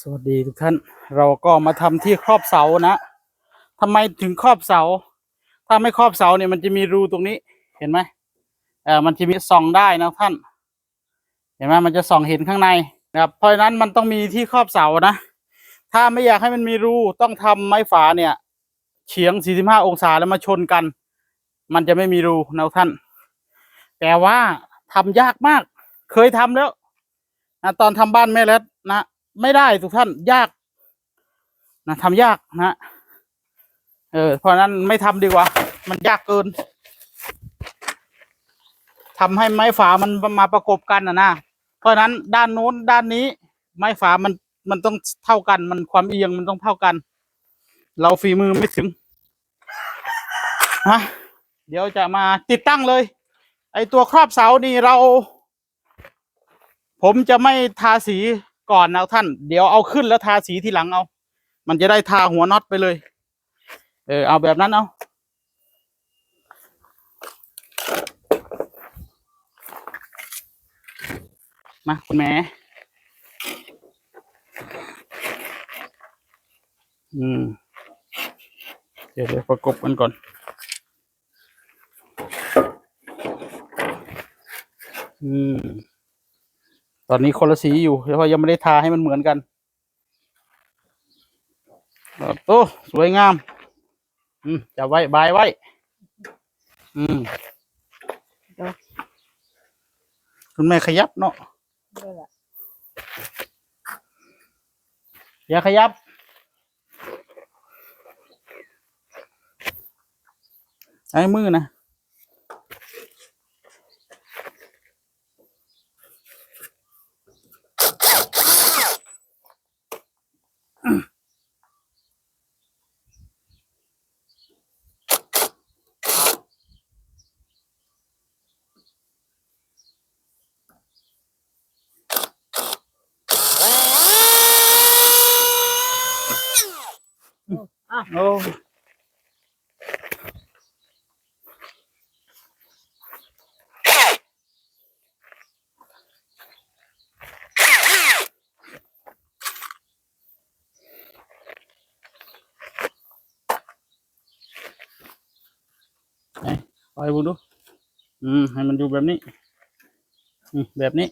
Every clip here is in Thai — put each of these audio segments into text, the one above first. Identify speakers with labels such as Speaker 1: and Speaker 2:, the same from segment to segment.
Speaker 1: สวัสดีทุกท่าน เราก็มาทำที่ครอบเสานะทำไมถึงครอบเสา ถ้าไม่ครอบเสาเนี่ยมันจะมีรูตรงนี้ เห็นไหมเออมันจะมีส่องได้นะท่าน เห็นไหมมันจะส่องเห็นข้างในนะครับ เพราะฉะนั้นมันต้องมีที่ครอบเสานะ ถ้าไม่อยากให้มันมีรูต้องทำไม้ฝาเนี่ยเฉียง 45 องศาแล้วมาชนกัน มันจะไม่มีรูนะท่าน แต่ว่าทำยากมาก เคยทำแล้วนะตอนทำบ้านแม่เล็ดนะ ไม่ได้ทุกท่านยาก นะทำยากนะเออเพราะนั้นไม่ทำดีกว่า มันยากเกินทำให้ไม้ฝามันมาประกบกันนะนะเพราะฉะนั้นด้านโน้นด้านนี้ ไม้ฝามันมันต้องเท่ากัน มันความเอียงมันต้องเท่ากัน เราฝีมือไม่ถึงฮะเดี๋ยวจะมาติดตั้งเลย ไอตัวครอบเสานี่เรา ผมจะไม่ทาสี ก่อนนะท่าน เดี๋ยวเอาขึ้นแล้วทาสีทีหลังเอา มันจะได้ทาหัวน็อตไปเลย เออ เอาแบบนั้นเอามาคุณแม่อืม เดี๋ยวเดี๋ยวประกบกันก่อน อืม ตอนนี้คนละสีอยู่เพราะยังไม่ได้ทาให้มันเหมือนกันโอ้สวยงาม อืมจะไว้บายไว้ อืมคุณแม่ขยับเนาะ
Speaker 2: ด้วยล่ะ
Speaker 1: อย่าขยับใช้มือนะ โอ้ไปล่อยบุดู อืม ให้มันอยู่แบบนี้ อืม แบบนี้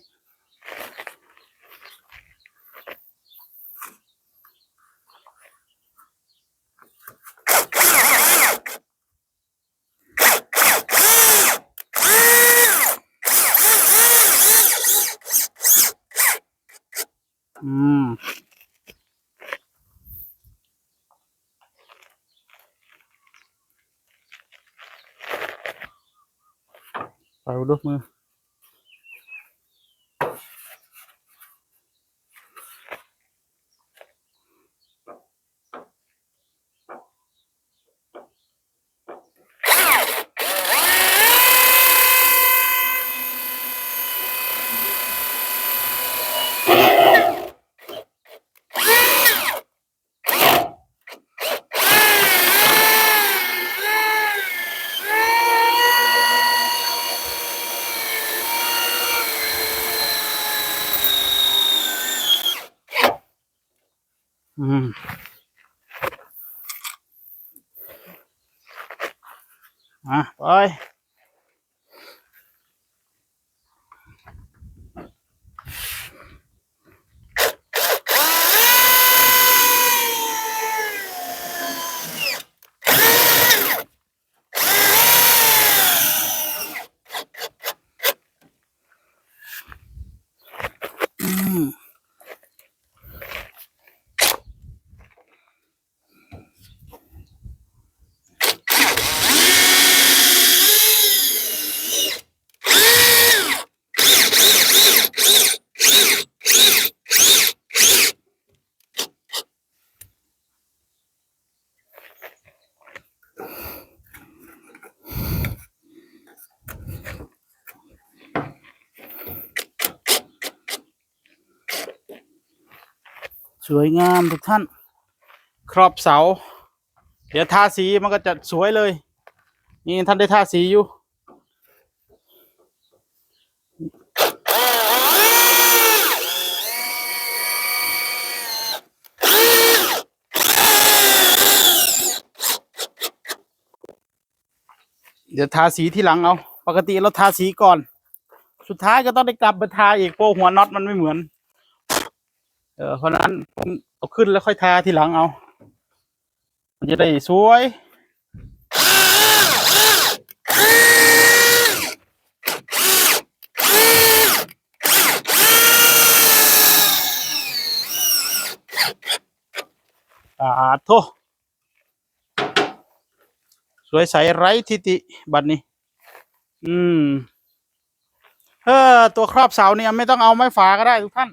Speaker 1: ไอะไปอืม สวยงามทุกท่าน ครอบเสา เดี๋ยวทาสีมันก็จะสวยเลย นี่ท่านได้ทาสีอยู่เดี๋ยวทาสีที่หลังเอา ปกติเราทาสีก่อน สุดท้ายก็ต้องได้กลับมาทาอีกโปหัวน็อตมันไม่เหมือน เออเพราะนั้นผมเอาขึ้นแล้วค่อยทาทีหลังเอา มันจะได้สวยอาโทสวยใสไร้ทิติบัดนี้ อืม เออ ตัวครอบเสาเนี่ยไม่ต้องเอาไม้ฝาก็ได้ทุกท่าน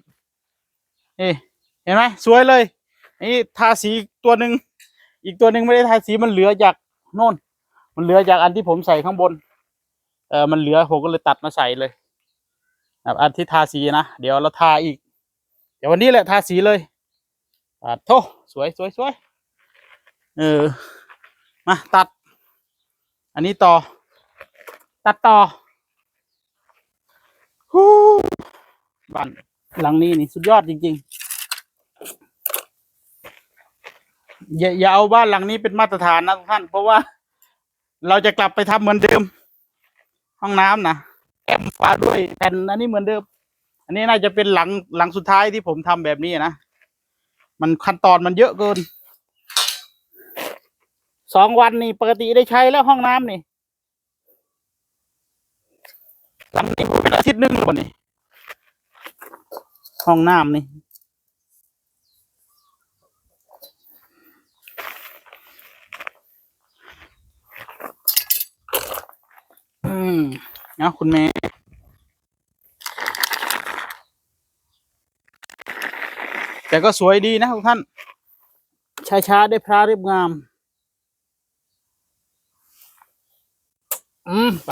Speaker 1: เอ๊ะเห็นไหมสวยเลยนี่ทาสีตัวหนึ่งอีกตัวหนึ่งไม่ได้ทาสีมันเหลือจากโน่น มันเหลือจากอันที่ผมใส่ข้างบน เออมันเหลือผมก็เลยตัดมาใส่เลยแบบอันที่ทาสีนะเดี๋ยวเราทาอีก เดี๋ยววันนี้แหละทาสีเลยอ่าโทสวยสวยสวยเออมาตัด อันนี้ต่อ ตัดต่อฮู้บ้าน หลังนี้นี่สุดยอดจริงๆ อย่าอย่าเอาบ้านหลังนี้เป็นมาตรฐานนะทุกท่าน เพราะว่าเราจะกลับไปทำเหมือนเดิม ห้องน้ำนะแอมฟ้าด้วยแผ่นอันนี้เหมือนเดิม อันนี้น่าจะเป็นหลังหลังสุดท้ายที่ผมทำแบบนี้นะ มันขั้นตอนมันเยอะเกิน สองวันนี่ปกติได้ใช้แล้วห้องน้ำนี่หลังนี้เป็นอาทิตย์หนึ่งหรือเปล่านี่ ห้องน้ำนี่อืมเอาคุณแม่แต่ก็สวยดีนะทุกท่านช้าๆได้พระเรียบงาม อืม ไป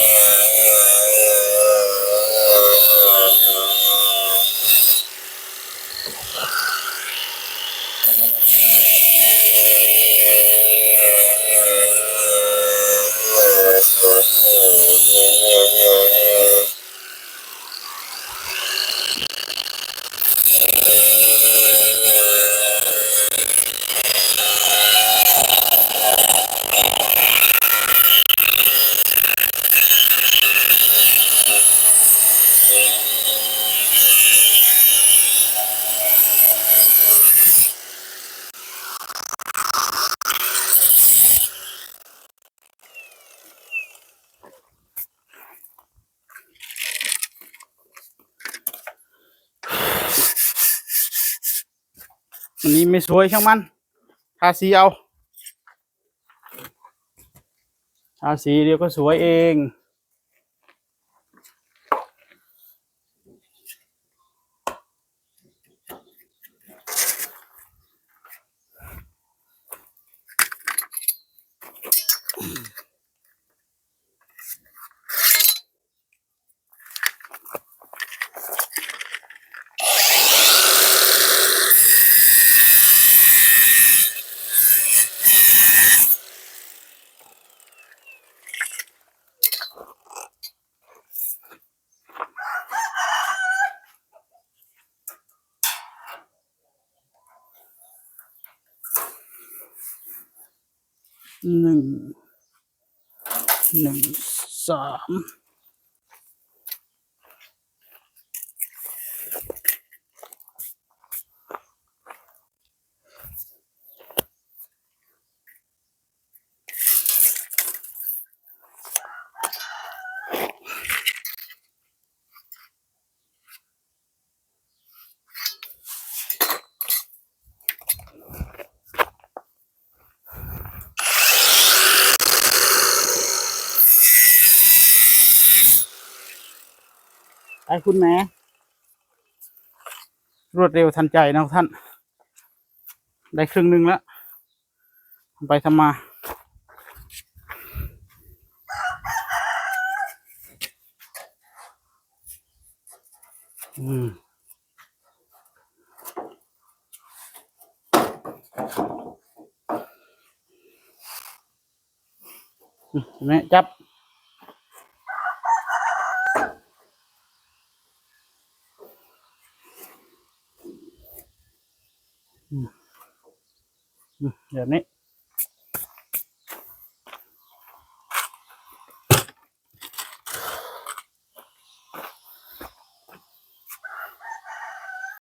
Speaker 1: อันนี้ไม่สวยช่างมันทาสีเอาทาสีเดี๋ยวก็สวยเอง หนึ่งหนึ่งสาม คุณแม่รวดเร็วทันใจนะท่าน ได้ครึ่งหนึ่งแล้วทำไปทำมา อืมอืมเห็นไหมจับ อืมอืมเดี๋ยวนี้